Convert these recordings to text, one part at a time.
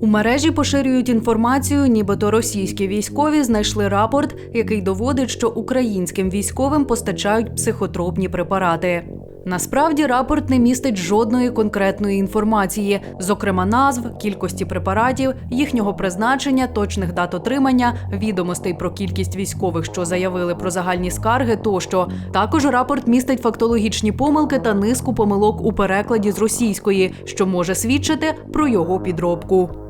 У мережі поширюють інформацію, нібито російські військові знайшли рапорт, який доводить, що українським військовим постачають психотропні препарати. Насправді рапорт не містить жодної конкретної інформації, зокрема назв, кількості препаратів, їхнього призначення, точних дат отримання, відомостей про кількість військових, що заявили про загальні скарги, тощо. Також рапорт містить фактологічні помилки та низку помилок у перекладі з російської, що може свідчити про його підробку.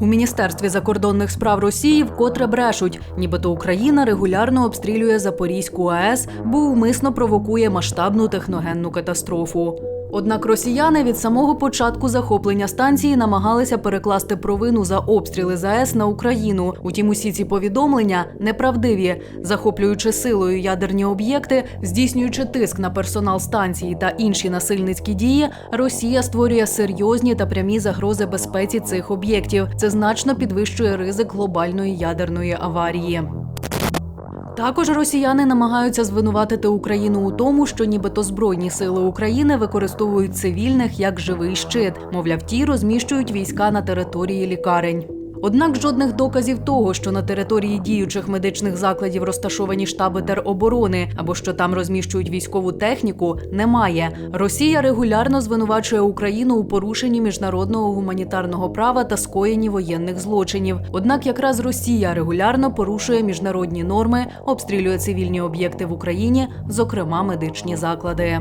У міністерстві закордонних справ Росії вкотре брешуть, нібито Україна регулярно обстрілює Запорізьку АЕС, бо умисно провокує масштабну техногенну катастрофу. Однак росіяни від самого початку захоплення станції намагалися перекласти провину за обстріли ЗАЕС на Україну. Утім, усі ці повідомлення неправдиві, захоплюючи силою ядерні об'єкти, здійснюючи тиск на персонал станції та інші насильницькі дії, Росія створює серйозні та прямі загрози безпеці цих об'єктів. Це значно підвищує ризик глобальної ядерної аварії. Також росіяни намагаються звинуватити Україну у тому, що нібито збройні сили України використовують цивільних як живий щит. Мовляв, ті розміщують війська на території лікарень. Однак жодних доказів того, що на території діючих медичних закладів розташовані штаби тероборони або що там розміщують військову техніку, немає. Росія регулярно звинувачує Україну у порушенні міжнародного гуманітарного права та скоєнні воєнних злочинів. Однак якраз Росія регулярно порушує міжнародні норми, обстрілює цивільні об'єкти в Україні, зокрема медичні заклади.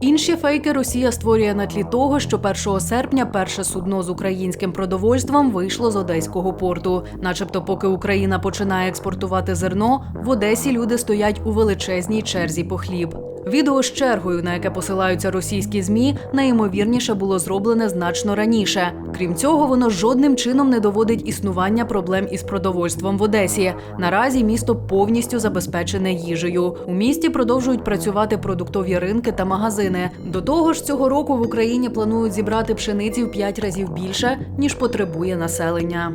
Інші фейки Росія створює на тлі того, що 1 серпня перше судно з українським продовольством вийшло з одеського порту. Начебто, поки Україна починає експортувати зерно, в Одесі люди стоять у величезній черзі по хліб. Відео з чергою, на яке посилаються російські змі, найімовірніше було зроблене значно раніше. Крім цього, воно жодним чином не доводить існування проблем із продовольством в Одесі. Наразі місто повністю забезпечене їжею. У місті продовжують працювати продуктові ринки та магазини. До того ж, цього року в Україні планують зібрати пшениці в 5 разів більше ніж потребує населення.